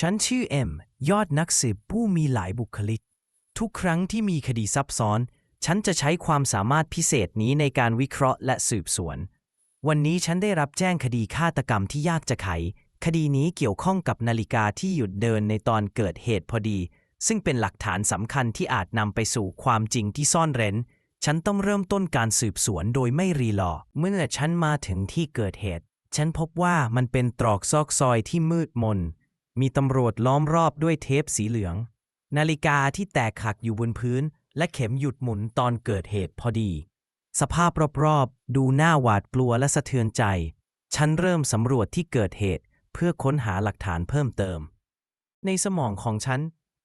ฉันชื่อเอ็ม ยอดนักสืบผู้มีหลายบุคลิก ทุกครั้งที่มีคดีซับซ้อน ฉันจะใช้ความสามารถพิเศษนี้ในการวิเคราะห์และสืบสวน วันนี้ฉันได้รับแจ้งคดีฆาตกรรมที่ยากจะไข คดีนี้เกี่ยวข้องกับนาฬิกาที่หยุดเดินในตอนเกิดเหตุพอดี ซึ่งเป็นหลักฐานสำคัญที่อาจนำไปสู่ความจริงที่ซ่อนเร้น ฉันต้องเริ่มต้นการสืบสวนโดยไม่รีรอ เมื่อฉันมาถึงที่เกิดเหตุ ฉันพบว่ามันเป็นตรอกซอกซอยที่มืดมน มีตำรวจล้อมรอบด้วยเทปสีเหลือง นาฬิกาที่แตกหักอยู่บนพื้น และเข็มหยุดหมุนตอนเกิดเหตุพอดี สภาพรอบๆ ดูน่าหวาดกลัวและสะเทือนใจ ฉันเริ่มสำรวจที่เกิดเหตุเพื่อค้นหาหลักฐานเพิ่มเติม ในสมองของฉัน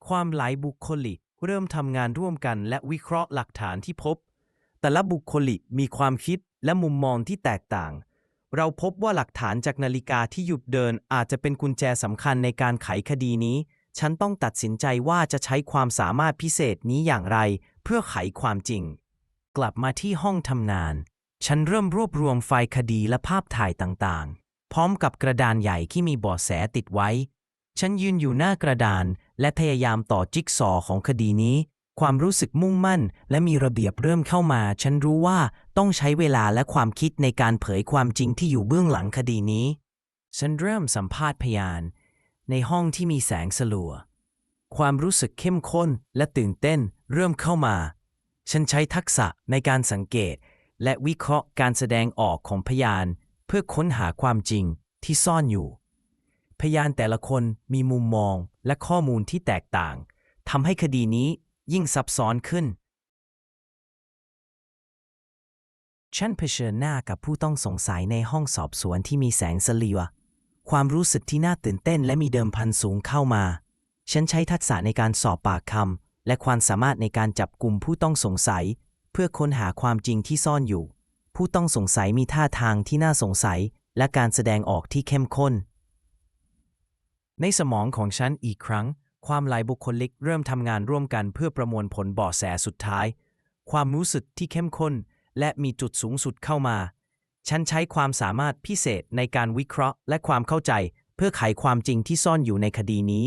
ความหลายบุคคลิเริ่มทำงานร่วมกันและวิเคราะห์หลักฐานที่พบ แต่ละบุคคลิมีความคิดและมุมมองที่แตกต่าง เราพบว่าหลักฐานจากนาฬิกาที่หยุดเดินอาจจะเป็นกุญแจสำคัญในการไขคดีนี้ ฉันต้องตัดสินใจว่าจะใช้ความสามารถพิเศษนี้อย่างไร เพื่อไขความจริง กลับมาที่ห้องทำงาน ฉันเริ่มรวบรวมไฟล์คดีและภาพถ่ายต่างๆ พร้อมกับกระดานใหญ่ที่มีบาะแสติดไว้ ฉันยืนอยู่หน้ากระดานและพยายามต่อจิ๊กซอของคดีนี้ ความรู้สึกมุ่งมั่น และมีระเบียบเริ่มเข้ามา ฉันรู้ว่าต้องใช้เวลาและความคิดในการเผยความจริงที่อยู่เบื้องหลังคดีนี้ ฉันเริ่มสัมภาษณ์พยาน ในห้องที่มีแสงสลัว ความรู้สึกเข้มข้นและตื่นเต้นเริ่มเข้ามา ฉันใช้ทักษะในการสังเกต และวิเคราะห์การแสดงออกของพยาน เพื่อค้นหาความจริงที่ซ่อนอยู่ พยานแต่ละคนมีมุมมองและข้อมูลที่แตกต่างทำให้คดีนี้ ยิ่งซับซ้อนขึ้น ฉันเผชิญหน้ากับผู้ต้องสงสัยในห้องสอบสวนที่มีแสงสลีวความรู้สึกที่น่าตื่นเต้นและมีเดิมพันสูงเข้ามา ฉันใช้ทักษะในการสอบปากคำและความสามารถในการจับกลุ่มผู้ต้องสงสัย เพื่อค้นหาความจริงที่ซ่อนอยู่ ผู้ต้องสงสัยมีท่าทางที่น่าสงสัย และการแสดงออกที่เข้มข้น ในสมองของฉันอีกครั้ง ความหลายบุคลิกเริ่มทำงานร่วมกันเพื่อประมวลผลเบาะแสสุดท้าย ความรู้สึกที่เข้มข้น และมีจุดสูงสุดเข้ามา ฉันใช้ความสามารถพิเศษในการวิเคราะห์ และความเข้าใจ เพื่อไขความจริงที่ซ่อนอยู่ในคดีนี้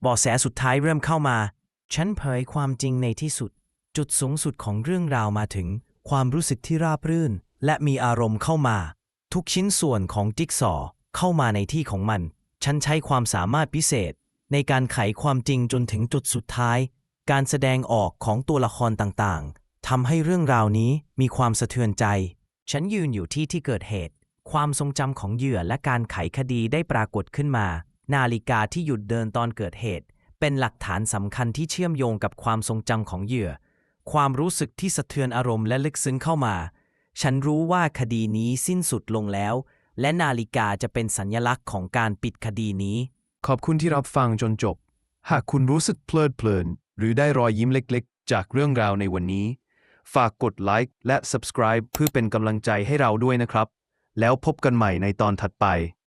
เบาะแสสุดท้ายเริ่มเข้ามา ฉันเผยความจริงในที่สุด จุดสูงสุดของเรื่องราวมาถึง ความรู้สึกที่ราบรื่น และมีอารมณ์เข้ามา ทุกชิ้นส่วนของจิ๊กซอว์เข้ามาในที่ของมัน ฉันใช้ความสามารถพิเศษ ในการไขความจริงจนถึงจุดสุดท้าย การแสดงออกของตัวละครต่างๆทำให้เรื่องราวนี้มีความสะเทือนใจ ฉันยืนอยู่ที่ที่เกิดเหตุ ความทรงจำของเหยื่อและการไขคดีได้ปรากฏขึ้นมา นาฬิกาที่หยุดเดินตอนเกิดเหตุ เป็นหลักฐานสำคัญที่เชื่อมโยงกับความทรงจำของเหยื่อ ความรู้สึกที่สะเทือนอารมณ์และลึกซึ้งเข้ามา ฉันรู้ว่าคดีนี้สิ้นสุดลงแล้ว และนาฬิกาจะเป็นสัญลักษณ์ของการปิดคดีนี้ ขอบคุณที่รับฟังจนจบ หากคุณรู้สึกเพลิดเพลิน หรือได้รอยยิ้มเล็กๆ จากเรื่องราวในวันนี้ ฝากกดไลค์และ subscribe เพื่อเป็นกำลังใจให้เราด้วยนะครับ แล้วพบกันใหม่ในตอนถัดไป